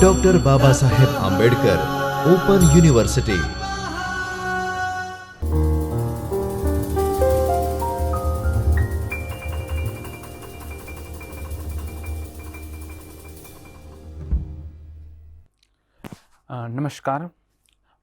Doctor Baba Saheb Ambedkar open university નમસ્કાર.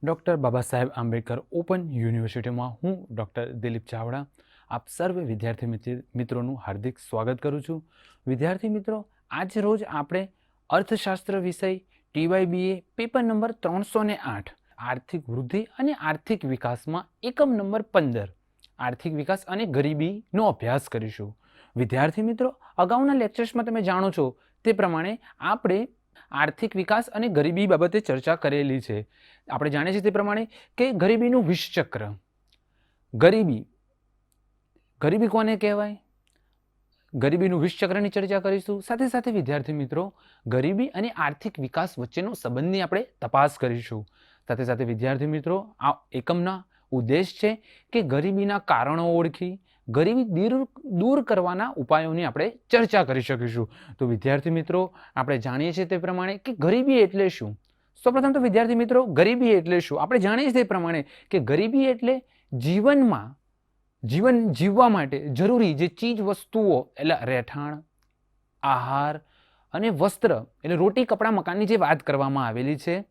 Doctor Baba Saheb Ambedkar open યુનિવર્સિટીમાં હું ડૉક્ટર દિલીપ ચાવડા. આપ સર્વ વિદ્યાર્થી મિત્રોનું હાર્દિક સ્વાગત કરું છું. વિદ્યાર્થી મિત્રો આજ રોજ આપણે અર્થશાસ્ત્ર વિષય, ટીવાયબીએ, પેપર નંબર ત્રણસો ને આઠ, આર્થિક વૃદ્ધિ અને આર્થિક વિકાસમાં એકમ નંબર પંદર, આર્થિક વિકાસ અને ગરીબીનો અભ્યાસ કરીશું. વિદ્યાર્થી મિત્રો, અગાઉના લેક્ચર્સમાં તમે જાણો છો, તે પ્રમાણે આપણે આર્થિક વિકાસ અને ગરીબી બાબતે ચર્ચા કરેલી છે. આપણે જાણીએ છીએ તે પ્રમાણે કે ગરીબીનું વિષચક્ર. ગરીબી. ગરીબી કોને કહેવાય? ગરીબીનું વિષચક્રની ચર્ચા કરીશું. સાથે સાથે વિદ્યાર્થી મિત્રો, ગરીબી અને આર્થિક વિકાસ વચ્ચેનો સંબંધની આપણે તપાસ કરીશું. સાથે સાથે વિદ્યાર્થી મિત્રો, આ એકમના ઉદ્દેશ છે કે ગરીબીના કારણો ઓળખી, ગરીબી દૂર દૂર કરવાના ઉપાયોની આપણે ચર્ચા કરી શકીશું. તો વિદ્યાર્થી મિત્રો, આપણે જાણીએ છીએ તે પ્રમાણે કે ગરીબી એટલે શું? સૌપ્રથમ તો વિદ્યાર્થી મિત્રો, ગરીબી એટલે શું? આપણે જાણીએ છીએ તે પ્રમાણે કે ગરીબી એટલે જીવનમાં જીવન જીવવા માટે જરૂરી જે ચીજ વસ્તુઓ, એટલે રહેઠાણ, આહાર અને વસ્ત્ર, એટલે રોટી, કપડાં, મકાનની જે વાત કરવામાં આવેલી છે,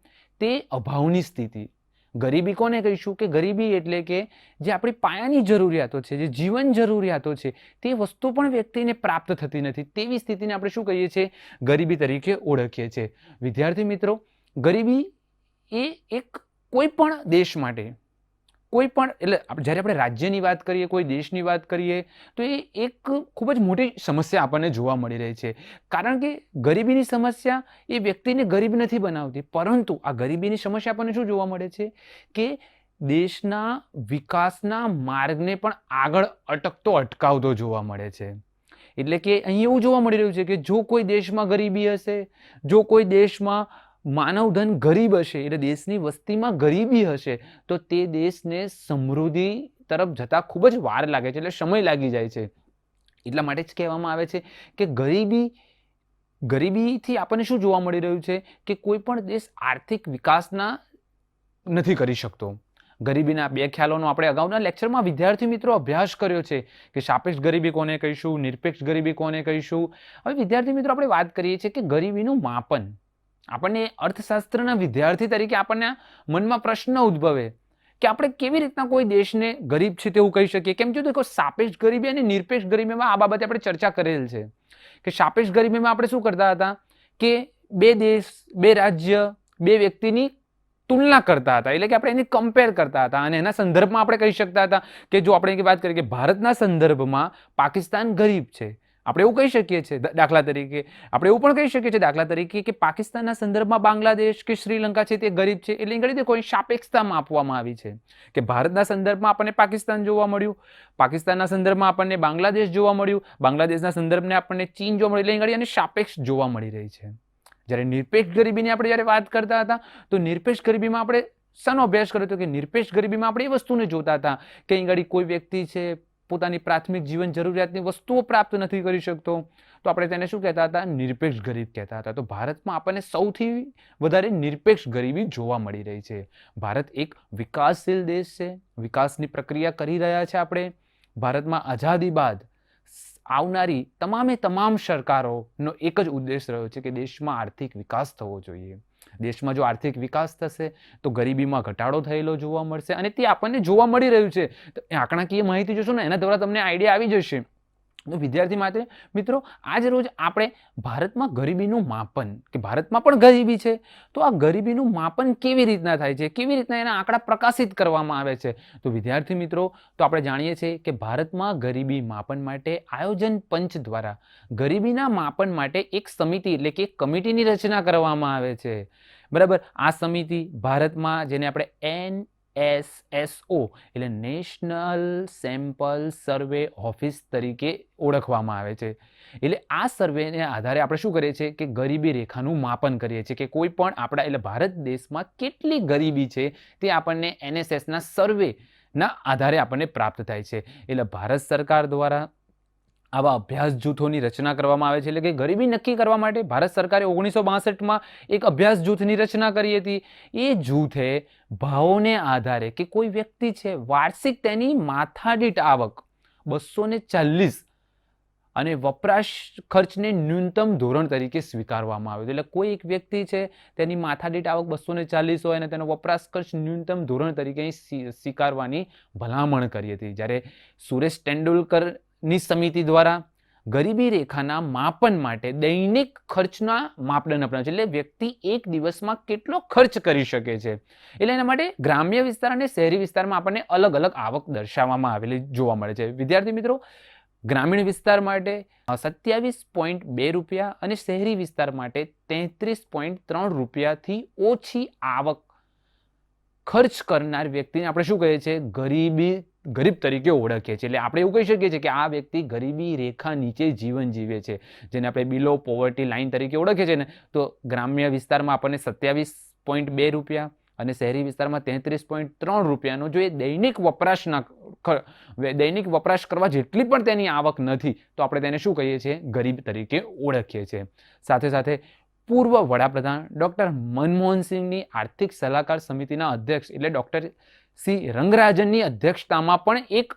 તે અભાવની સ્થિતિ. ગરીબી કોને કહીશું કે ગરીબી એટલે કે જે આપણી પાયાની જરૂરિયાતો છે, જે જીવન જરૂરિયાતો છે, તે વસ્તુ પણ વ્યક્તિને પ્રાપ્ત થતી નથી. તેવી સ્થિતિને આપણે શું કહીએ છીએ? ગરીબી તરીકે ઓળખીએ છીએ. વિદ્યાર્થી મિત્રો, ગરીબી એ એક કોઈ પણ દેશ માટે કોઈ પણ, એટલે જ્યારે આપણે રાજ્યની વાત કરીએ, કોઈ દેશની વાત કરીએ, તો એ એક ખૂબ જ મોટી સમસ્યા આપણને જોવા મળી રહી છે. કારણ કે ગરીબીની સમસ્યા એ વ્યક્તિને ગરીબ નથી બનાવતી, પરંતુ આ ગરીબીની સમસ્યા આપણને શું જોવા મળે છે? કે દેશના વિકાસના માર્ગને પણ આગળ અટકતો, અટકાવતો જોવા મળે છે. એટલે કે અહીં એવું જોવા મળી રહ્યું છે કે જો કોઈ દેશમાં ગરીબી હશે, જો કોઈ દેશમાં માનવધન ગરીબ હશે, એટલે દેશની વસ્તીમાં ગરીબી હશે, તો તે દેશને સમૃદ્ધિ તરફ જતાં ખૂબ જ વાર લાગે છે, એટલે સમય લાગી જાય છે. એટલા માટે જ કહેવામાં આવે છે કે ગરીબી, ગરીબીથી આપણને શું જોવા મળી રહ્યું છે? કે કોઈ પણ દેશ આર્થિક વિકાસના નથી કરી શકતો. ગરીબીના બે ખ્યાલોનો આપણે અગાઉના લેક્ચરમાં વિદ્યાર્થી મિત્રો અભ્યાસ કર્યો છે કે સાપેક્ષ ગરીબી કોને કહીશું, નિરપેક્ષ ગરીબી કોને કહીશું? હવે વિદ્યાર્થી મિત્રો આપણે વાત કરીએ છીએ કે ગરીબીનું માપન. આપણને અર્થશાસ્ત્રના વિદ્યાર્થી તરીકે આપણને મનમાં પ્રશ્ન ઉદ્ભવે કે આપણે કેવી રીતના કોઈ દેશને ગરીબ છે તેવું કહી શકીએ? કેમ કે દેખો સાપેક્ષ ગરીબી અને નિરપેક્ષ ગરીબીમાં આ બાબતે આપણે ચર્ચા કરેલ છે. કે સાપેક્ષ ગરીબીમાં આપણે શું કરતા હતા? કે બે દેશ, બે રાજ્ય, બે વ્યક્તિની તુલના કરતા હતા. એટલે કે આપણે એની કમ્પેર કરતા હતા અને એના સંદર્ભમાં આપણે કહી શકતા હતા કે જો આપણે વાત કરીએ કે ભારતના સંદર્ભમાં પાકિસ્તાન ગરીબ છે આપણે એવું કહી શકીએ છીએ દાખલા તરીકે. આપણે એવું પણ કહી શકીએ છીએ, દાખલા તરીકે, કે પાકિસ્તાનના સંદર્ભમાં બાંગ્લાદેશ કે શ્રીલંકા છે તે ગરીબ છે. એટલે એની કોઈ સાપેક્ષતામાં આપવામાં આવી છે. કે ભારતના સંદર્ભમાં આપણને પાકિસ્તાન જોવા મળ્યું, પાકિસ્તાનના સંદર્ભમાં આપણને બાંગ્લાદેશ જોવા મળ્યું, બાંગ્લાદેશના સંદર્ભને આપણને ચીન જોવા મળ્યું, એટલે એની અને સાપેક્ષ જોવા મળી રહી છે. જ્યારે નિરપેક્ષ ગરીબીની આપણે જ્યારે વાત કરતા હતા, તો નિરપેક્ષ ગરીબીમાં આપણે શાનો અભ્યાસ કર્યો હતો કે નિરપેક્ષ ગરીબીમાં આપણે એ વસ્તુને જોતા હતા કે અહીં આગળ કોઈ વ્યક્તિ છે પોતાની પ્રાથમિક જીવન જરૂરિયાતની વસ્તુઓ પ્રાપ્ત નથી કરી શકતો. તો આપણે તેને શું કહેતા હતા? નિરપેક્ષ ગરીબ કહેતા હતા. તો ભારતમાં આપણને સૌથી વધારે નિરપેક્ષ ગરીબી જોવા મળી રહી છે. ભારત એક વિકાસશીલ દેશ છે. વિકાસની પ્રક્રિયા કરી રહ્યા છે આપણે. ભારતમાં આઝાદી બાદ આવનારી તમામે તમામ સરકારોનો એક જ ઉદ્દેશ રહ્યો છે કે દેશમાં આર્થિક વિકાસ થવો જોઈએ. દેશમાં જો આર્થિક વિકાસ થશે, તો ગરીબીમાં ઘટાડો થયેલો જોવા મળશે અને તે આપણને જોવા મળી રહ્યું છે. તો આંકડાકીય માહિતી જોશો ને, એના દ્વારા તમને આઈડિયા આવી જશે. તો વિદ્યાર્થી માટે. મિત્રો, આજ રોજ આપણે ભારતમાં ગરીબીનું માપન, કે ભારતમાં પણ ગરીબી છે, તો આ ગરીબીનું માપન કેવી રીતના થાય છે? કેવી રીતના એના આંકડા પ્રકાશિત કરવામાં આવે છે? તો વિદ્યાર્થી મિત્રો, તો આપણે જાણીએ છીએ કે ભારતમાં ગરીબી માપન માટે આયોજન પંચ દ્વારા ગરીબીના માપન માટે એક સમિતિ, એટલે કે કમિટીની રચના કરવામાં આવે છે. બરાબર? આ સમિતિ ભારતમાં, જેને આપણે એન એસ એસ એટલે નેશનલ સેમ્પલ સર્વે ઓફિસ તરીકે ઓળખવામાં આવે છે. એટલે આ સર્વેને આધારે આપણે શું કરીએ છીએ કે ગરીબી રેખાનું માપન કરીએ છીએ કે કોઈ પણ આપણા, એટલે ભારત દેશમાં કેટલી ગરીબી છે તે આપણને એનએસએસના સર્વેના આધારે આપણને પ્રાપ્ત થાય છે. એટલે ભારત સરકાર દ્વારા આવા અભ્યાસ જૂથોની રચના કરવામાં આવે છે. એટલે કે ગરીબી નક્કી કરવા માટે ભારત સરકારે ઓગણીસો બાસઠમાં એક અભ્યાસ જૂથની રચના કરી હતી. એ જૂથે ભાવોને આધારે કે કોઈ વ્યક્તિ છે, વાર્ષિક તેની માથાદીઠ આવક બસો ને ચાલીસ અને વપરાશ ખર્ચને ન્યૂનતમ ધોરણ તરીકે સ્વીકારવામાં આવ્યો એટલે કોઈ એક વ્યક્તિ છે, તેની માથાદીઠ આવક બસો ને ચાલીસ હોય અને તેનો વપરાશ ખર્ચ ન્યૂનતમ ધોરણ તરીકે સ્વીકારવાની ભલામણ કરી હતી. જ્યારે સુરેશ તેંડુલકરની સમિતિ દ્વારા ગરીબી રેખાના માપન માટે દૈનિક ખર્ચના માપદંડ અપનાવે છે. એટલે વ્યક્તિ એક દિવસમાં કેટલો ખર્ચ કરી શકે છે? એટલે એના માટે ગ્રામ્ય વિસ્તાર અને શહેરી વિસ્તારમાં આપણને અલગ અલગ આવક દર્શાવવામાં આવેલી જોવા મળે છે. વિદ્યાર્થી મિત્રો, ગ્રામીણ વિસ્તાર માટે સત્યાવીસ પોઈન્ટ બે રૂપિયા અને શહેરી વિસ્તાર માટે તેત્રીસ પોઈન્ટ ત્રણ રૂપિયાથી ઓછી આવક ખર્ચ કરનાર વ્યક્તિને આપણે શું કહીએ છીએ? ગરીબી ગરીબ તરીકે ઓળખીએ છીએ. એટલે આપણે એવું કહી શકીએ છીએ કે આ વ્યક્તિ ગરીબી રેખા નીચે જીવન જીવે છે, જેને આપણે બિલો પોવર્ટી લાઇન તરીકે ઓળખીએ છીએ ને, તો ગ્રામ્ય વિસ્તારમાં આપણને સત્યાવીસ પોઈન્ટ બે રૂપિયા અને શહેરી વિસ્તારમાં તેત્રીસ પોઈન્ટ ત્રણ રૂપિયાનો જો એ દૈનિક વપરાશના દૈનિક વપરાશ કરવા જેટલી પણ તેની આવક નથી, તો આપણે તેને શું કહીએ છીએ? ગરીબ તરીકે ઓળખીએ છીએ. સાથે સાથે પૂર્વ વડાપ્રધાન ડૉક્ટર મનમોહન સિંહની આર્થિક સલાહકાર સમિતિના અધ્યક્ષ એટલે ડૉક્ટર સી રંગરાજનની અધ્યક્ષતામાં પણ એક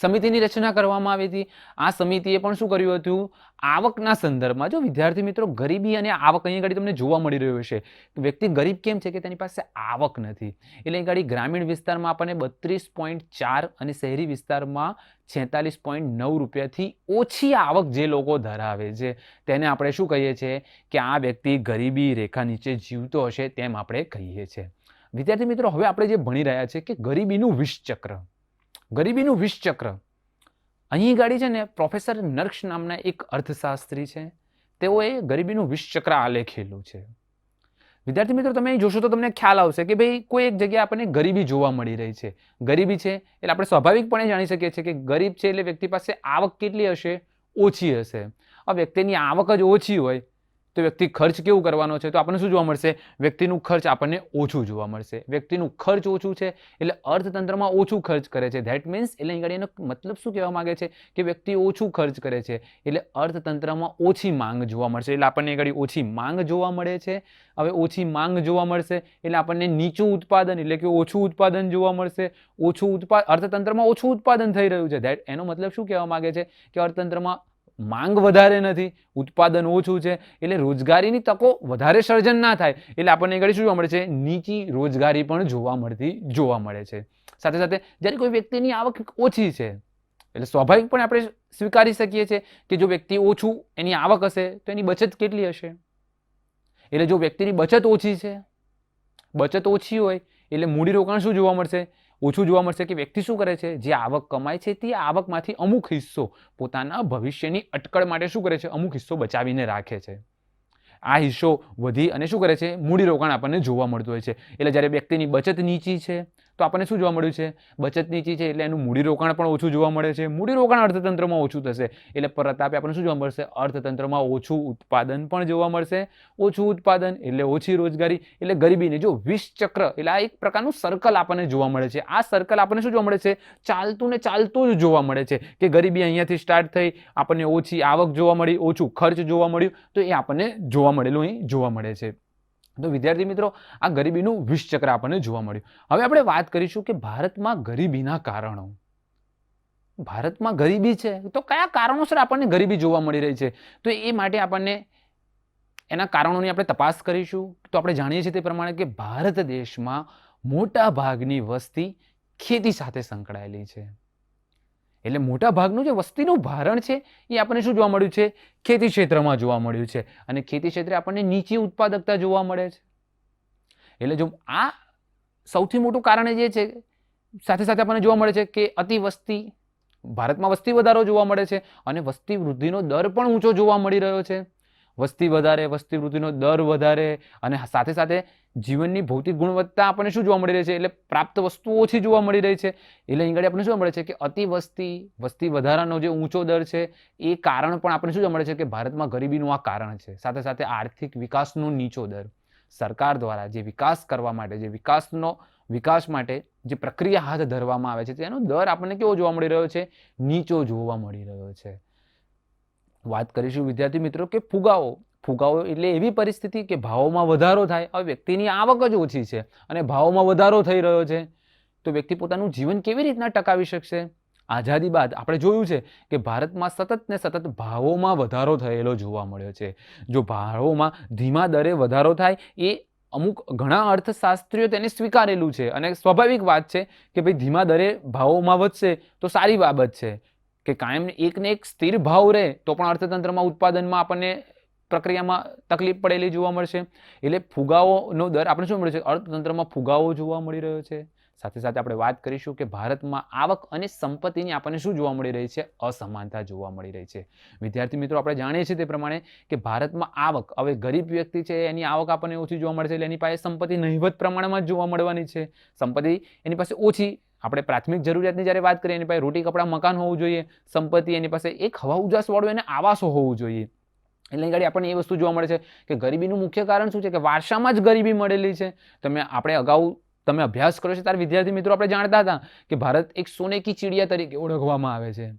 સમિતિની રચના કરવામાં આવી હતી. આ સમિતિએ પણ શું કર્યું હતું? આવકના સંદર્ભમાં જો વિદ્યાર્થી મિત્રો ગરીબી અને આવક અહીં આગળ તમને જોવા મળી રહ્યું છે વ્યક્તિ ગરીબ કેમ છે કે તેની પાસે આવક નથી? એટલે અહીં આગળ ગ્રામીણ વિસ્તારમાં આપણને બત્રીસ પોઈન્ટ ચાર અને શહેરી વિસ્તારમાં છેતાલીસ પોઈન્ટ નવ રૂપિયાથી ઓછી આવક જે લોકો ધરાવે છે, તેને આપણે શું કહીએ છીએ કે આ વ્યક્તિ ગરીબી રેખા નીચે જીવતો હશે તેમ આપણે કહીએ છીએ. વિદ્યાર્થી મિત્રો, હવે આપણે જે ભણી રહ્યા છે કે ગરીબીનું વિષચક્ર. ગરીબીનું વિષચક્ર. અહીં ગાડી છે ને, પ્રોફેસર નર્ક્ષ નામના એક અર્થશાસ્ત્રી છે. તેઓએ ગરીબીનું વિષચક્ર આલેખેલું છે. વિદ્યાર્થી મિત્રો, તમે જોશો તો તમને ખ્યાલ આવશે કે ભાઈ, કોઈ એક જગ્યાએ આપણને ગરીબી જોવા મળી રહી છે. ગરીબી છે એટલે આપણે સ્વાભાવિકપણે જાણી શકીએ છીએ કે ગરીબ છે એટલે વ્યક્તિ પાસે આવક કેટલી હશે? ઓછી હશે. આ વ્યક્તિની આવક જ ઓછી હોય તો વ્યક્તિ ખર્ચ કેવું કરવાનો છે? તો આપણને શું જોવા મળશે? વ્યક્તિનું ખર્ચ આપણને ઓછું જોવા મળશે. વ્યક્તિનું ખર્ચ ઓછું છે એટલે અર્થતંત્રમાં ઓછું ખર્ચ કરે છે. ધેટ મીન્સ એટલે અહીં એનો મતલબ શું કહેવા માગે છે? કે વ્યક્તિ ઓછું ખર્ચ કરે છે એટલે અર્થતંત્રમાં ઓછી માંગ જોવા મળશે. એટલે આપણને આગળ ઓછી માંગ જોવા મળે છે. હવે ઓછી માંગ જોવા મળશે એટલે આપણને નીચું ઉત્પાદન એટલે કે ઓછું ઉત્પાદન જોવા મળશે. ઓછું ઉત્પાદન અર્થતંત્રમાં ઓછું ઉત્પાદન થઈ રહ્યું છે. ધેટ એનો મતલબ શું કહેવા માંગે છે? કે અર્થતંત્રમાં માંગ વધારે નથી, ઉત્પાદન ઓછું છે, એટલે રોજગારીની તકો વધારે સર્જન ના થાય. એટલે આપણને આગળ શું જોવા મળે છે? નીચી રોજગારી પણ જોવા મળતી, જોવા મળે છે. સાથે સાથે જ્યારે કોઈ વ્યક્તિની આવક ઓછી છે, એટલે સ્વાભાવિક પણ આપણે સ્વીકારી શકીએ છીએ કે જો વ્યક્તિ ઓછું એની આવક હશે, તો એની બચત કેટલી હશે? એટલે જો વ્યક્તિની બચત ઓછી છે, બચત ઓછી હોય, એટલે મૂડીરોકાણ શું જોવા મળશે? ઓછું જોવા મળશે કે વ્યક્તિ શું કરે છે? જે આવક કમાય છે, તે આવકમાંથી અમુક હિસ્સો પોતાના ભવિષ્યની અટકળ માટે શું કરે છે? અમુક હિસ્સો બચાવીને રાખે છે. આ હિસ્સો વધી અને શું કરે છે? મૂડીરોકાણ આપણને જોવા મળતું હોય છે. એટલે જ્યારે વ્યક્તિની બચત નીચી છે તો આપણને શું જોવા મળ્યું છે? બચત નીચી છે એટલે એનું મૂડીરોકાણ પણ ઓછું જોવા મળે છે. મૂડીરોકાણ અર્થતંત્રમાં ઓછું થશે એટલે પ્રતાપે આપણને શું જોવા મળશે? અર્થતંત્રમાં ઓછું ઉત્પાદન પણ જોવા મળશે. ઓછું ઉત્પાદન એટલે ઓછી રોજગારી એટલે ગરીબીને જો વિષ ચક્ર એટલે આ એક પ્રકારનું સર્કલ આપણને જોવા મળે છે. આ સર્કલ આપણને શું જોવા મળે છે? ચાલતું ને ચાલતું જ જોવા મળે છે કે ગરીબી અહીંયાથી સ્ટાર્ટ થઈ, આપણને ઓછી આવક જોવા મળી, ઓછું ખર્ચ જોવા મળ્યું તો એ આપણને જોવા મળેલું અહીં જોવા મળે છે. તો વિદ્યાર્થી મિત્રો, આ ગરીબીનું વિષચક્ર આપણને જોવા મળ્યું. હવે આપણે વાત કરીશું કે ભારતમાં ગરીબીના કારણો. ભારતમાં ગરીબી છે, તો કયા કારણોસર આપણને ગરીબી જોવા મળી રહી છે? તો એ માટે આપણને એના કારણોની આપણે તપાસ કરીશું. તો આપણે જાણીએ છીએ તે પ્રમાણે કે ભારત દેશમાં મોટા ભાગની વસ્તી ખેતી સાથે સંકળાયેલી છે. એટલે મોટા ભાગનું જે વસ્તીનું ભારણ છે, એ આપણને શું જોવા મળ્યું છે? ખેતી ક્ષેત્રમાં જોવા મળ્યું છે. અને ખેતી ક્ષેત્રે આપણને નીચી ઉત્પાદકતા જોવા મળે છે. એટલે જો આ સૌથી મોટું કારણ જે છે, સાથે સાથે આપણને જોવા મળે છે કે અતિ વસ્તી, ભારતમાં વસ્તી વધારો જોવા મળે છે અને વસ્તી વૃદ્ધિનો દર પણ ઊંચો જોવા મળી રહ્યો છે. વસ્તી વધારે, વસ્તી વૃદ્ધિનો દર વધારે અને સાથે સાથે જીવનની ભૌતિક ગુણવત્તા આપણને શું જોવા મળી રહી છે? એટલે પ્રાપ્ત વસ્તુઓ ઓછી જોવા મળી રહી છે. એટલે અહીં આપણને શું મળે છે? કે અતિ વસ્તી વસ્તી વધારાનો જે ઊંચો દર છે, એ કારણ પણ આપણને શું જોવા મળે છે? કે ભારતમાં ગરીબીનું આ કારણ છે. સાથે સાથે આર્થિક વિકાસનો નીચો દર. સરકાર દ્વારા જે વિકાસ કરવા માટે, જે વિકાસનો, વિકાસ માટે જે પ્રક્રિયા હાથ ધરવામાં આવે છે, તેનો દર આપણને કેવો જોવા મળી રહ્યો છે? નીચો જોવા મળી રહ્યો છે. વાત કરીશું વિદ્યાર્થી મિત્રો કે ફુગાવો. ફુગાવો એટલે એવી પરિસ્થિતિ કે ભાવોમાં વધારો થાય. હવે વ્યક્તિની આવક જ ઓછી છે અને ભાવોમાં વધારો થઈ રહ્યો છે. તો વ્યક્તિ પોતાનું જીવન કેવી રીતના ટકાવી શકશે? આઝાદી બાદ આપણે જોયું છે કે ભારતમાં સતત ને સતત ભાવોમાં વધારો થયેલો જોવા મળ્યો છે. જો ભાવોમાં ધીમા દરે વધારો થાય, એ અમુક ઘણા અર્થશાસ્ત્રીઓ તેને સ્વીકારેલું છે. અને સ્વાભાવિક વાત છે કે ભાઈ ધીમા દરે ભાવોમાં વધશે તો સારી બાબત છે. કે કાયમ એક ને એક સ્થિર ભાવ રહે, તો પણ અર્થતંત્રમાં ઉત્પાદનમાં આપણને પ્રક્રિયામાં તકલીફ પડેલી જોવા મળશે. એટલે ફુગાઓનો દર આપણે શું મળે છે? અર્થતંત્રમાં ફુગાવો જોવા મળી રહ્યો છે. સાથે સાથે આપણે વાત કરીશું કે ભારતમાં આવક અને સંપત્તિની આપણને શું જોવા મળી રહી છે? અસમાનતા જોવા મળી રહી છે. વિદ્યાર્થી મિત્રો, આપણે જાણીએ છીએ તે પ્રમાણે કે ભારતમાં આવક, હવે ગરીબ વ્યક્તિ છે, એની આવક આપણને ઓછી જોવા મળે છે, એટલે એની પાસે સંપત્તિ નહિવત પ્રમાણમાં જ જોવા મળવાની છે. સંપત્તિ એની પાસે ઓછી આપણે પ્રાથમિક જરૂરિયાતની જ્યારે વાત કરીએ, એની પાસે રોટી, કપડાં, મકાન હોવું જોઈએ, સંપત્તિ, એની પાસે એક હવા ઉજાસવાળું એને આવાસો હોવું જોઈએ. એટલે અહીં આપણને એ વસ્તુ જોવા મળે છે કે ગરીબીનું મુખ્ય કારણ શું છે કે વારસામાં જ ગરીબી મળેલી છે. તમે આપણે અગાઉ, તમે અભ્યાસ કરો છો, ત્યારે વિદ્યાર્થી મિત્રો આપણે જાણતા હતા કે ભારત એક સોનેકી ચીડિયા તરીકે ઓળખવામાં આવે છે.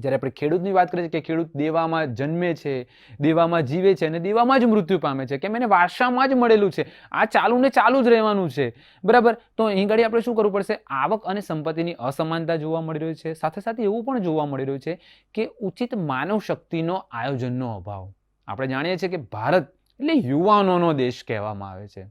જ્યારે આપણે ખેડૂતની વાત કરીએ કે ખેડૂત દેવામાં જન્મે છે, દેવામાં જીવે છે અને દેવામાં જ મૃત્યુ પામે છે, કેમ એને વારસામાં જ મળેલું છે. આ ચાલુ ને ચાલુ જ રહેવાનું છે. બરાબર? તો અહીં ઘડી આપણે શું કરવું પડશે? આવક અને સંપત્તિની અસમાનતા જોવા મળી રહ્યું છે. સાથે સાથે એવું પણ જોવા મળી રહ્યું છે કે ઉચિત માનવ શક્તિનો આયોજનનો અભાવ. આપણે જાણીએ છીએ કે ભારત એટલે યુવાનોનો દેશ કહેવામાં આવે છે.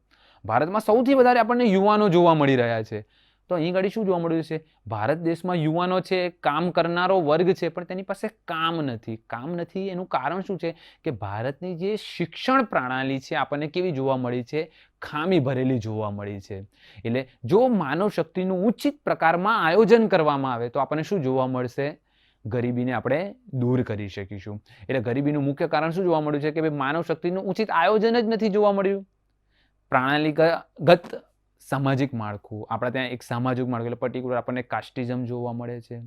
ભારતમાં સૌથી વધારે આપણને યુવાનો જોવા મળી રહ્યા છે. તો અહીં ઘડી શું જોવા મળ્યું છે? ભારત દેશમાં યુવાનો છે, કામ કરનારો વર્ગ છે, પણ તેની પાસે કામ નથી. કામ નથી એનું કારણ શું છે? કે ભારતની જે શિક્ષણ પ્રણાલી છે, આપણને કેવી જોવા મળી છે? ખામી ભરેલી જોવા મળી છે. એટલે જો માનવ શક્તિનું ઉચિત પ્રકારમાં આયોજન કરવામાં આવે, તો આપણને શું જોવા મળશે? ગરીબીને આપણે દૂર કરી શકીશું. એટલે ગરીબીનું મુખ્ય કારણ શું જોવા મળ્યું છે? કે ભાઈ, માનવ શક્તિનું ઉચિત આયોજન જ નથી જોવા મળ્યું. પ્રણાલીગત સામાજિક માળખું. આપણા ત્યાં એક સામાજિક માળખું એટલે પર્ટિક્યુલર આપણને કાસ્ટિઝમ જોવા મળે છે.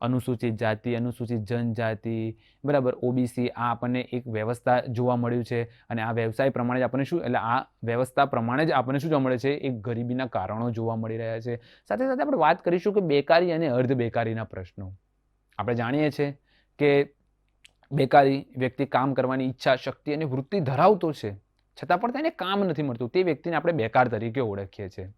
અનુસૂચિત જાતિ, અનુસૂચિત જનજાતિ, બરાબર ઓબીસી આ આપણને એક વ્યવસ્થા જોવા મળ્યું છે અને આ વ્યવસાય પ્રમાણે જ આપણને શું, એટલે આ વ્યવસ્થા પ્રમાણે જ આપણને શું જોવા મળે છે? એક ગરીબીના કારણો જોવા મળી રહ્યા છે. સાથે સાથે આપણે વાત કરીશું કે બેકારી અને અર્ધ બેકારીના પ્રશ્નો. આપણે જાણીએ છીએ કે બેકારી વ્યક્તિ કામ કરવાની ઈચ્છા, શક્તિ અને વૃત્તિ ધરાવતો છે. છતાં પણ તેને કામ નથી મળતું. તે વ્યક્તિને આપણે બેકાર તરીકે ઓળખીએ છીએ.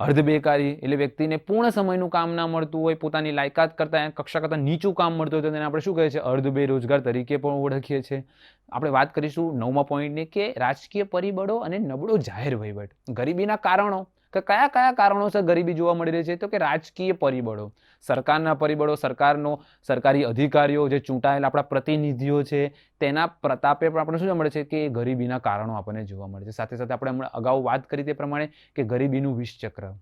અર્ધ બેકારી એટલે વ્યક્તિને પૂર્ણ સમયનું કામ ના મળતું હોય, પોતાની લાયકાત કરતાં કક્ષા કરતાં નીચું કામ મળતું હોય તો તેને આપણે શું કહે છે અર્ધ બેરોજગાર તરીકે પણ ઓળખીએ છીએ. આપણે વાત કરીશું નવમા પોઈન્ટની કે રાજકીય પરિબળો અને નબળો જાહેર વહીવટ. ગરીબીના કારણો. કે કયા કયા કારણોસર ગરીબી જોવા મળી રહી છે? તો કે રાજકીય પરિબળો. સરકારના પરિબળો, સરકારનો, સરકારી અધિકારીઓ જે ચૂંટાયેલા આપણા પ્રતિનિધિઓ છે, તેના પ્રતાપે પણ આપણને શું મળે છે? કે ગરીબીના કારણો આપણને જોવા મળે છે. સાથે સાથે આપણે હમણાં અગાઉ વાત કરી તે પ્રમાણે કે ગરીબીનું વિષચક્ર.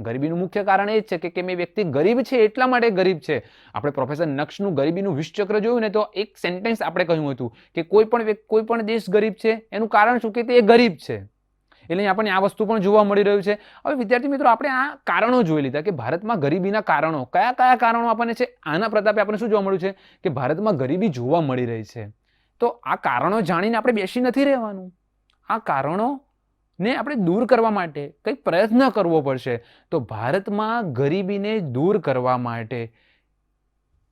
ગરીબીનું મુખ્ય કારણ એ જ છે કે કેમ એ વ્યક્તિ ગરીબ છે, એટલા માટે ગરીબ છે. આપણે પ્રોફેસર નક્ષનું ગરીબીનું વિષચક્ર જોયું ને તો એક સેન્ટેન્સ આપણે કહ્યું હતું કે કોઈ પણ કોઈ પણ દેશ ગરીબ છે, એનું કારણ શું? કે તે ગરીબ છે. એટલે આપણને આ વસ્તુ પણ જોવા મળી રહ્યું છે. હવે વિદ્યાર્થી મિત્રો, આપણે આ કારણો જોઈ લીધા કે ભારતમાં ગરીબીના કારણો, કયા કયા કારણો આપણને છે? આના પ્રતાપે આપણને શું જોવા મળ્યું છે? કે ભારતમાં ગરીબી જોવા મળી રહી છે. તો આ કારણો જાણીને આપણે બેસી નથી રહેવાનું. આ કારણો ને આપણે દૂર કરવા માટે કંઈક પ્રયત્ન કરવો પડશે. તો ભારતમાં ગરીબીને દૂર કરવા માટે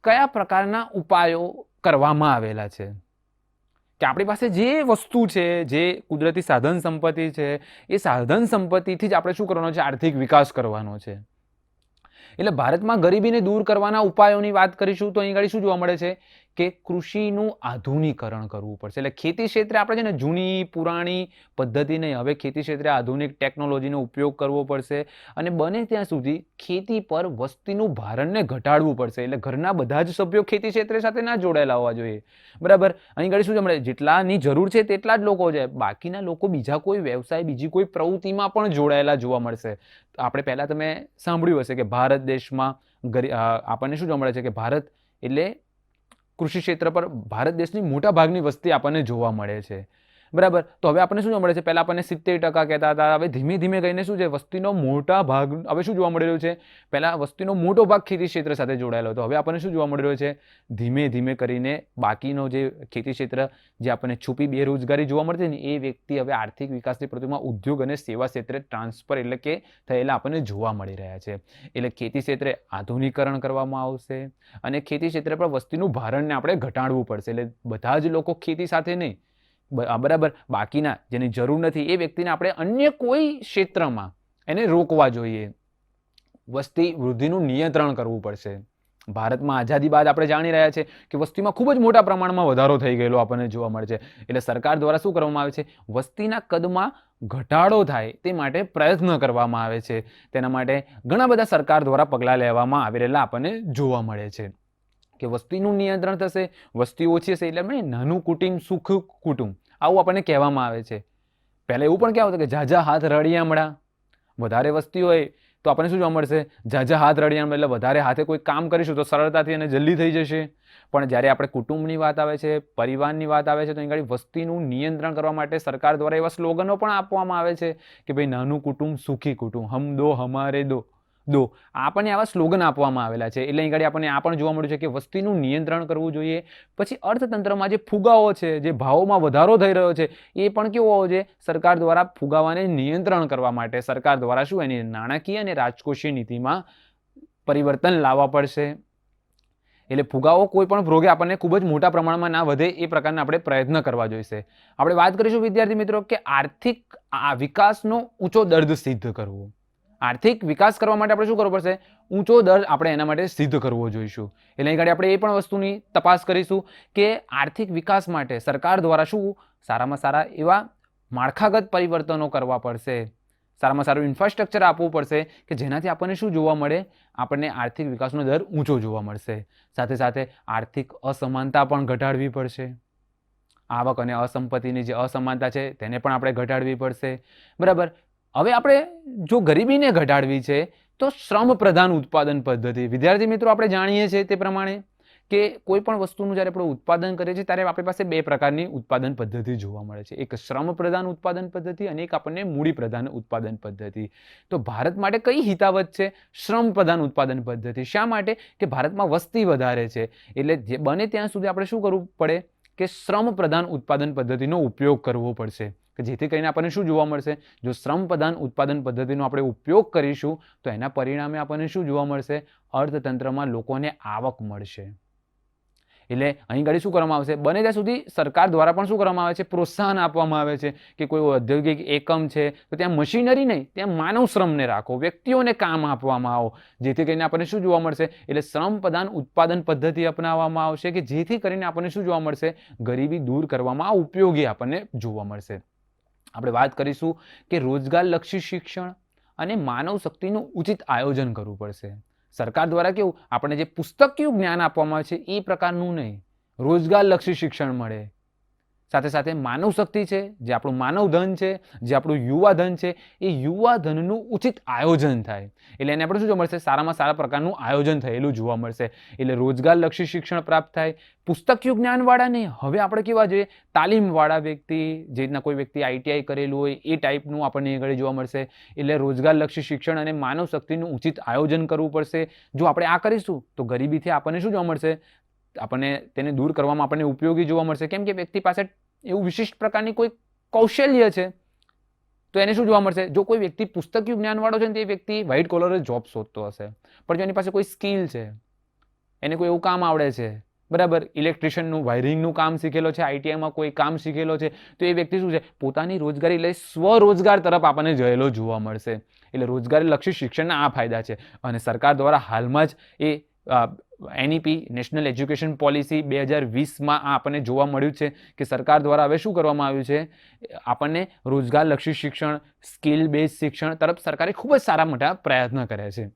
કયા પ્રકારના ઉપાયો કરવામાં આવેલા છે? કે આપણી પાસે જે વસ્તુ છે, જે કુદરતી સાધન સંપત્તિ છે, એ સાધન સંપત્તિથી જ આપણે શું કરવાનો છે? આર્થિક વિકાસ કરવાનો છે. એટલે ભારતમાં ગરીબીને દૂર કરવાના ઉપાયોની વાત કરીશું તો અહીં આગળ શું જોવા મળે છે? કે કૃષિનું આધુનિકરણ કરવું પડશે. એટલે ખેતી ક્ષેત્રે આપણે છે ને જૂની પુરાણી પદ્ધતિ નહીં હવે ખેતી ક્ષેત્રે આધુનિક ટેકનોલોજીનો ઉપયોગ કરવો પડશે અને બને ત્યાં સુધી ખેતી પર વસ્તીનું ભારણને ઘટાડવું પડશે. એટલે ઘરના બધા જ સભ્યો ખેતી ક્ષેત્રે સાથે ના જોડાયેલા હોવા જોઈએ. બરાબર? અહીં ઘડી શું છે? મળે જેટલાની જરૂર છે તેટલા જ લોકો છે. બાકીના લોકો બીજા કોઈ વ્યવસાય, બીજી કોઈ પ્રવૃત્તિમાં પણ જોડાયેલા જોવા મળશે. આપણે પહેલાં તમે સાંભળ્યું હશે કે ભારત દેશમાં આપણને શું જોવા મળે છે? કે ભારત એટલે કૃષિ ક્ષેત્ર પર ભારત દેશની મોટા ભાગની વસ્તી આપણને જોવા મળે છે. બરાબર? તો હવે આપણને શું જોવા મળે છે? પહેલાં આપણને સિત્તેર ટકા કહેતા હતા, હવે ધીમે ધીમે કહીને શું છે? વસ્તીનો મોટા ભાગ, હવે શું જોવા મળી રહ્યો છે? પહેલાં વસ્તીનો મોટો ભાગ ખેતી ક્ષેત્ર સાથે જોડાયેલો હતો. હવે આપણને શું જોવા મળી રહ્યો છે? ધીમે ધીમે કરીને બાકીનો જે ખેતી ક્ષેત્ર જે આપણને છુપી બેરોજગારી જોવા મળતી ને, એ વ્યક્તિ હવે આર્થિક વિકાસની પ્રતિમાં ઉદ્યોગ અને સેવા ક્ષેત્રે ટ્રાન્સફર એટલે કે થયેલા આપણને જોવા મળી રહ્યા છે. એટલે ખેતી ક્ષેત્રે આધુનિકરણ કરવામાં આવશે અને ખેતી ક્ષેત્રે પર વસ્તીનું ભારણને આપણે ઘટાડવું પડશે. એટલે બધા જ લોકો ખેતી સાથે નહીં બરાબર. બાકીના જેની જરૂર નથી, એ વ્યક્તિને આપણે અન્ય કોઈ ક્ષેત્રમાં એને રોકવા જોઈએ. વસ્તી વૃદ્ધિનું નિયંત્રણ કરવું પડશે. ભારતમાં આઝાદી બાદ આપણે જાણી રહ્યા છે કે વસ્તીમાં ખૂબ જ મોટા પ્રમાણમાં વધારો થઈ ગયેલો આપણને જોવા મળે છે. એટલે સરકાર દ્વારા શું કરવામાં આવે છે? વસ્તીના કદમાં ઘટાડો થાય તે માટે પ્રયત્ન કરવામાં આવે છે. તેના માટે ઘણા બધા સરકાર દ્વારા પગલાં લેવામાં આવી રહેલા આપણને જોવા મળે છે. કે વસ્તીનું નિયંત્રણ થશે, વસ્તી ઓછી હશે એટલે નાનું કુટુંબ, સુખ કુટુંબ. આવું આપણને કહેવામાં આવે છે. પહેલાં એવું પણ કહેવાતું કે ઝાઝા હાથ રળિયામણા વધારે વસ્તી હોય તો આપણને શું જોવા મળશે? ઝાઝા હાથ રળિયામણા એટલે વધારે હાથે કોઈ કામ કરીશું તો સરળતાથી અને જલ્દી થઈ જશે. પણ જ્યારે આપણે કુટુંબની વાત આવે છે, પરિવારની વાત આવે છે, તો આગળ વસ્તીનું નિયંત્રણ કરવા માટે સરકાર દ્વારા એવા સ્લોગનો પણ આપવામાં આવે છે કે ભાઈ નાનું કુટુંબ સુખી કુટુંબ. હમ દો, હમારે દો. દો. આપણને આવા સ્લોગન આપવામાં આવેલા છે. એટલે અહીં આપણને આ પણ જોવા મળ્યું છે કે વસ્તીનું નિયંત્રણ કરવું જોઈએ. પછી અર્થતંત્રમાં જે ફુગાવો છે, જે ભાવોમાં વધારો થઈ રહ્યો છે, એ પણ કેવો હોવો જોઈએ? સરકાર દ્વારા ફુગાવાને નિયંત્રણ કરવા માટે સરકાર દ્વારા શું એની નાણાકીય અને રાજકોષીય નીતિમાં પરિવર્તન લાવવા પડશે? એટલે ફુગાવો કોઈ પણ ભોગે આપણને ખૂબ જ મોટા પ્રમાણમાં ના વધે એ પ્રકારના આપણે પ્રયત્ન કરવા જોઈશે. આપણે વાત કરીશું વિદ્યાર્થી મિત્રો કે આર્થિક આ વિકાસનો ઊંચો દર્દ સિદ્ધ કરવો. આર્થિક વિકાસ કરવા માટે આપણે શું કરવું પડશે? ઊંચો દર આપણે એના માટે સિદ્ધ કરવો જોઈશું. એટલે અહીં આગળ આપણે એ પણ વસ્તુની તપાસ કરીશું કે આર્થિક વિકાસ માટે સરકાર દ્વારા શું સારામાં સારા એવા માળખાગત પરિવર્તનો કરવા પડશે? સારામાં સારું ઇન્ફ્રાસ્ટ્રક્ચર આપવું પડશે કે જેનાથી આપણને શું જોવા મળે? આપણને આર્થિક વિકાસનો દર ઊંચો જોવા મળશે. સાથે સાથે આર્થિક અસમાનતા પણ ઘટાડવી પડશે. આવક અને અસંપત્તિની જે અસમાનતા છે તેને પણ આપણે ઘટાડવી પડશે. બરાબર? હવે આપણે જો ગરીબીને ઘટાડવી છે, તો શ્રમ પ્રધાન ઉત્પાદન પદ્ધતિ. વિદ્યાર્થી મિત્રો, આપણે જાણીએ છીએ તે પ્રમાણે કે કોઈ પણ વસ્તુનું જ્યારે આપણે ઉત્પાદન કરીએ છીએ, ત્યારે આપણી પાસે બે પ્રકારની ઉત્પાદન પદ્ધતિ જોવા મળે છે. એક શ્રમ પ્રધાન ઉત્પાદન પદ્ધતિ અને એક આપણને મૂડી પ્રધાન ઉત્પાદન પદ્ધતિ. તો ભારત માટે કઈ હિતાવત છે? શ્રમ પ્રધાન ઉત્પાદન પદ્ધતિ. શા માટે? કે ભારતમાં વસ્તી વધારે છે. એટલે જે બને ત્યાં સુધી આપણે શું કરવું પડે? કે શ્રમ પ્રધાન ઉત્પાદન પદ્ધતિનો ઉપયોગ કરવો પડશે. કે જેથી કરીને આપણને શું જોવા મળશે? જો શ્રમ પ્રધાન ઉત્પાદન પદ્ધતિનો આપણે ઉપયોગ કરીશું, તો એના પરિણામે આપણને શું જોવા મળશે? અર્થતંત્રમાં લોકોને આવક મળશે. એટલે અહીં ઘડી શું કરવામાં આવશે? બને ત્યાં સુધી સરકાર દ્વારા પણ શું કરવામાં આવે છે? પ્રોત્સાહન આપવામાં આવે છે કે કોઈ ઔદ્યોગિક એકમ છે, તો ત્યાં મશીનરી નહીં, ત્યાં માનવ શ્રમને રાખો, વ્યક્તિઓને કામ આપવામાં આવો, જેથી કરીને આપણને શું જોવા મળશે? એટલે શ્રમ પ્રધાન ઉત્પાદન પદ્ધતિ અપનાવવામાં આવશે કે જેથી કરીને આપણને શું જોવા મળશે? ગરીબી દૂર કરવામાં ઉપયોગી આપણને જોવા મળશે. આપણે વાત કરીશું કે રોજગારલક્ષી શિક્ષણ અને માનવ શક્તિનું ઉચિત આયોજન કરવું પડશે. સરકાર દ્વારા કેવું? આપણે જે પુસ્તકીય જ્ઞાન આપવામાં આવે છે, એ પ્રકારનું નહીં. રોજગારલક્ષી શિક્ષણ મળે. સાથે સાથે માનવ શક્તિ છે, જે આપણું માનવ ધન છે, જે આપણું યુવા ધન છે, એ યુવા ધનનું ઉચિત આયોજન થાય. એટલે એને આપણે શું જોવા મળશે? સારામાં સારા પ્રકારનું આયોજન થયેલું જોવા મળશે. એટલે રોજગારલક્ષી શિક્ષણ પ્રાપ્ત થાય. પુસ્તકીય જ્ઞાનવાળા નહીં હવે આપણે કેવા જોઈએ? તાલીમવાળા વ્યક્તિ, જે રીતના કોઈ વ્યક્તિ આઈટીઆઈ કરેલું હોય, એ ટાઈપનું આપણને આગળ જોવા મળશે. એટલે રોજગારલક્ષી શિક્ષણ અને માનવ શક્તિનું ઉચિત આયોજન કરવું પડશે. જો આપણે આ કરીશું, તો ગરીબીથી આપણને શું જોવા મળશે? આપણને તેને દૂર કરવામાં આપણને ઉપયોગી જોવા મળશે. કેમ કે વ્યક્તિ પાસે એવું વિશિષ્ટ પ્રકારની કોઈ કૌશલ્ય છે, તો એને શું જોવા મળશે? જો કોઈ વ્યક્તિ પુસ્તકીય જ્ઞાનવાળો છે ને, તે વ્યક્તિ વ્હાઇટ કોલર જોબ શોધતો હશે. પણ જો એની પાસે કોઈ સ્કિલ છે, એને કોઈ એવું કામ આવડે છે, બરાબર? ઇલેક્ટ્રિશિયનનું વાયરિંગનું કામ શીખેલો છે આઈટીઆઈમાં કોઈ કામ શીખેલો છે, તો એ વ્યક્તિ શું છે? પોતાની રોજગારી લઈ સ્વરોજગાર તરફ આપણને જયેલો જોવા મળશે. એટલે રોજગારી લક્ષી શિક્ષણના આ ફાયદા છે. અને સરકાર દ્વારા હાલમાં જ એ એનઈપી નેશનલ એજ્યુકેશન પોલિસી બે હજાર વીસમાં આ આપણને જોવા મળ્યું છે કે સરકાર દ્વારા હવે શું કરવામાં આવ્યું છે? આપણને રોજગારલક્ષી શિક્ષણ સ્કિલ બેઝ શિક્ષણ તરફ સરકારે ખૂબ જ સારા મોટા પ્રયત્ન કર્યા છે.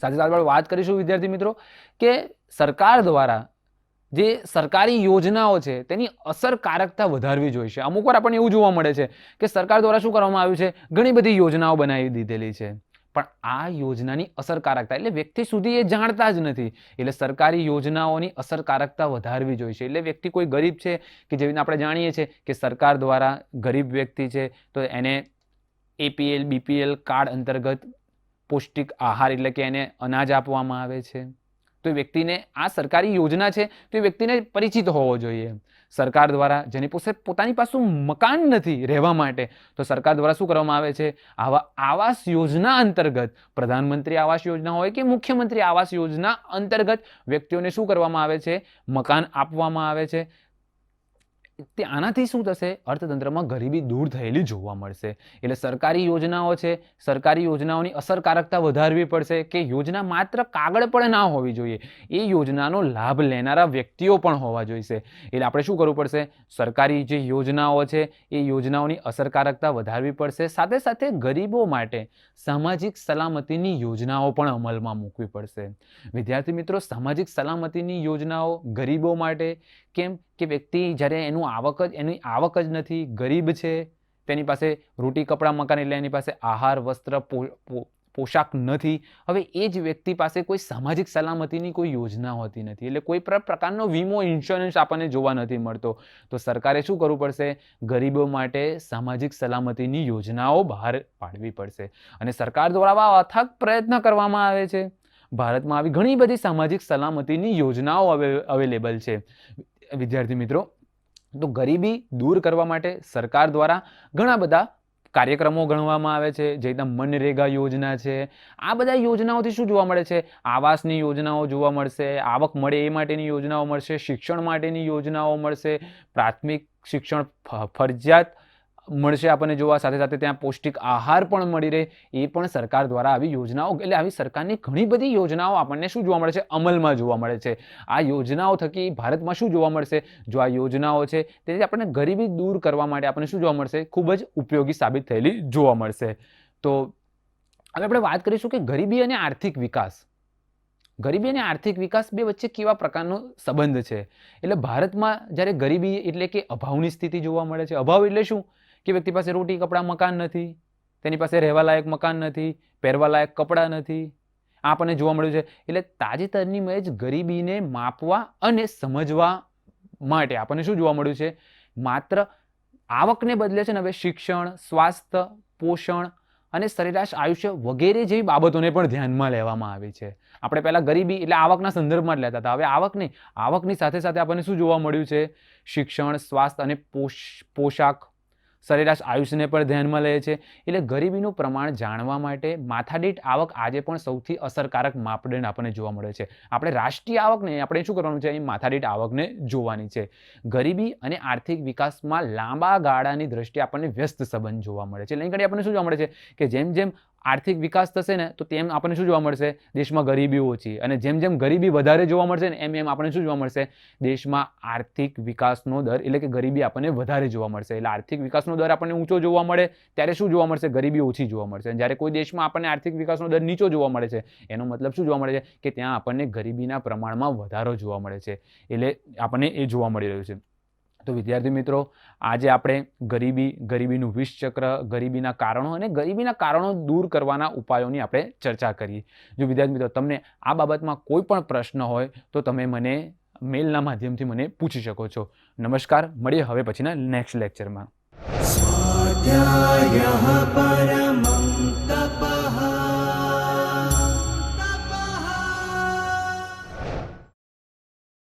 સાથે સાથે વાત કરીશું, વિદ્યાર્થી મિત્રો, કે સરકાર દ્વારા જે સરકારી યોજનાઓ છે તેની અસરકારકતા વધારવી જોઈશે અમુક વાર આપણને એવું જોવા મળે છે કે સરકાર દ્વારા શું કરવામાં આવ્યું છે? ઘણી બધી યોજનાઓ બનાવી દીધેલી છે. પણ આ યોજનાની અસરકારકતા એટલે વ્યક્તિ સુધી એ જાણતા જ નથી. એટલે સરકારી યોજનાઓની અસરકારકતા વધારવી જોઈએ એટલે વ્યક્તિ કોઈ ગરીબ છે કે જેવી આપણે જાણીએ છીએ કે સરકાર દ્વારા ગરીબ વ્યક્તિ છે, તો એને એપીએલ બીપીએલ કાર્ડ અંતર્ગત પૌષ્ટિક આહાર એટલે કે એને અનાજ આપવામાં આવે છે. તો એ વ્યક્તિને આ સરકારી યોજના છે તો એ વ્યક્તિને પરિચિત હોવો જોઈએ. સરકાર દ્વારા જેની પાસે પોતાની પાસે મકાન નથી રહેવા માટે, તો સરકાર દ્વારા શું કરવામાં આવે છે? આવા આવાસ યોજના અંતર્ગત પ્રધાનમંત્રી આવાસ યોજના હોય કે મુખ્યમંત્રી આવાસ યોજના અંતર્ગત વ્યક્તિઓને શું કરવામાં આવે છે? મકાન આપવામાં આવે છે. તે આનાથી શું થશે? અર્થતંત્રમાં ગરીબી દૂર થયેલી જોવા મળશે. એટલે સરકારી યોજનાઓ છે, સરકારી યોજનાઓની અસરકારકતા વધારવી પડશે કે યોજના માત્ર કાગળ પણ ના હોવી જોઈએ. એ યોજનાનો લાભ લેનારા વ્યક્તિઓ પણ હોવા જોઈશે. એટલે આપણે શું કરવું પડશે? સરકારી જે યોજનાઓ છે, એ યોજનાઓની અસરકારકતા વધારવી પડશે. સાથે સાથે ગરીબો માટે સામાજિક સલામતીની યોજનાઓ પણ અમલમાં મૂકવી પડશે. વિદ્યાર્થી મિત્રો, સામાજિક સલામતીની યોજનાઓ ગરીબો માટે કેમ કે વ્યક્તિ જ્યારે એનું આવક જ એની આવક જ નથી, ગરીબ છે, તેની પાસે રોટી, કપડાં, મકાન એટલે એની પાસે આહાર, વસ્ત્ર પોશાક નથી. હવે એ જ વ્યક્તિ પાસે કોઈ સામાજિક સલામતીની કોઈ યોજના હોતી નથી. એટલે કોઈ પ્ર- પ્રકારનો વીમો ઇન્સ્યોરન્સ આપણને જોવા નથી મળતો. તો સરકારે શું કરવું પડશે? ગરીબો માટે સામાજિક સલામતીની યોજનાઓ બહાર પાડવી પડશે. અને સરકાર દ્વારા અથાગ પ્રયત્ન કરવામાં આવે છે. ભારતમાં આવી ઘણી બધી સામાજિક સલામતીની યોજનાઓ અવેલેબલ છે. વિદ્યાર્થી મિત્રો, તો ગરીબી દૂર કરવા માટે સરકાર દ્વારા ઘણા બધા કાર્યક્રમો ગણવામાં આવે છે, જે રીતના મનરેગા યોજના છે. આ બધા યોજનાઓથી શું જોવા મળે છે? આવાસની યોજનાઓ જોવા મળશે, આવક મળે એ માટેની યોજનાઓ મળશે, શિક્ષણ માટેની યોજનાઓ મળશે, પ્રાથમિક શિક્ષણ ફરજિયાત મળશે આપણને જોવા. સાથે સાથે ત્યાં પૌષ્ટિક આહાર પણ મળી રહે. એ પણ સરકાર દ્વારા આવી યોજનાઓ, એટલે આવી સરકારની ઘણી બધી યોજનાઓ આપણને શું જોવા મળે છે? અમલમાં જોવા મળે છે. આ યોજનાઓ થકી ભારતમાં શું જોવા મળશે? જો આ યોજનાઓ છે, તેથી આપણને ગરીબી દૂર કરવા માટે આપણને શું જોવા મળશે? ખૂબ જ ઉપયોગી સાબિત થયેલી જોવા મળશે. તો હવે આપણે વાત કરીશું કે ગરીબી અને આર્થિક વિકાસ. ગરીબી અને આર્થિક વિકાસ બે વચ્ચે કેવા પ્રકારનો સંબંધ છે? એટલે ભારતમાં જ્યારે ગરીબી એટલે કે અભાવની સ્થિતિ જોવા મળે છે. અભાવ એટલે શું? કે વ્યક્તિ પાસે રોટી, કપડાં, મકાન નથી, તેની પાસે રહેવા લાયક મકાન નથી પહેરવા લાયક કપડાં નથી, આપણને જોવા મળ્યું છે. એટલે તાજેતરની મેં જ ગરીબીને માપવા અને સમજવા માટે આપણને શું જોવા મળ્યું છે? માત્ર આવકને બદલે છે ને હવે શિક્ષણ, સ્વાસ્થ્ય, પોષણ અને સરેરાશ આયુષ્ય વગેરે જેવી બાબતોને પણ ધ્યાનમાં લેવામાં આવી છે. આપણે પહેલાં ગરીબી એટલે આવકના સંદર્ભમાં જ લેતા હતા. હવે આવક આવકની સાથે સાથે આપણને શું જોવા મળ્યું છે? શિક્ષણ, સ્વાસ્થ્ય અને પોષ, પોશાક સરેરાશ આયુષ્યને પણ ધ્યાનમાં લે છે. એટલે ગરીબીનું પ્રમાણ જાણવા માટે માથાદીઠ આવક આજે પણ સૌથી અસરકારક માપદંડ આપણને જોવા મળે છે. આપણે રાષ્ટ્રીય આવકને, આપણે શું કરવાનું છે? એ માથાદીઠ આવકને જોવાની છે. ગરીબી અને આર્થિક વિકાસમાં લાંબા ગાળાની દ્રષ્ટિએ આપણને વ્યસ્ત સંબંધ જોવા મળે છે. એટલે આપણને શું જોવા મળે છે? કે જેમ જેમ આર્થિક વિકાસ થશે ને, તો તેમ આપણને શું જોવા મળશે? દેશમાં ગરીબી ઓછી. અને જેમ જેમ ગરીબી વધારે જોવા મળશે ને, એમ એમ આપણને શું જોવા મળશે? દેશમાં આર્થિક વિકાસનો દર, એટલે કે ગરીબી આપણને વધારે જોવા મળશે. એટલે આર્થિક વિકાસનો દર આપણને ઊંચો જોવા મળે, ત્યારે શું જોવા મળશે? ગરીબી ઓછી જોવા મળશે. જ્યારે કોઈ દેશમાં આપણને આર્થિક વિકાસનો દર નીચો જોવા મળે છે, એનો મતલબ શું જોવા મળે છે? કે ત્યાં આપણને ગરીબીના પ્રમાણમાં વધારો જોવા મળે છે. એટલે આપણને એ જોવા મળી રહ્યું છે. તો વિદ્યાર્થી મિત્રો આજે આપણે ગરીબી, ગરીબીનું વિષચક્ર, ગરીબીના કારણો અને ગરીબીના કારણો દૂર કરવાના ઉપાયોની આપણે ચર્ચા કરીએ. જો વિદ્યાર્થી મિત્રો, તમને આ બાબતમાં કોઈ પણ પ્રશ્ન હોય, તો તમે મને મેલના માધ્યમથી મને પૂછી શકો છો. નમસ્કાર, મળીએ હવે પછીના નેક્સ્ટ લેક્ચરમાં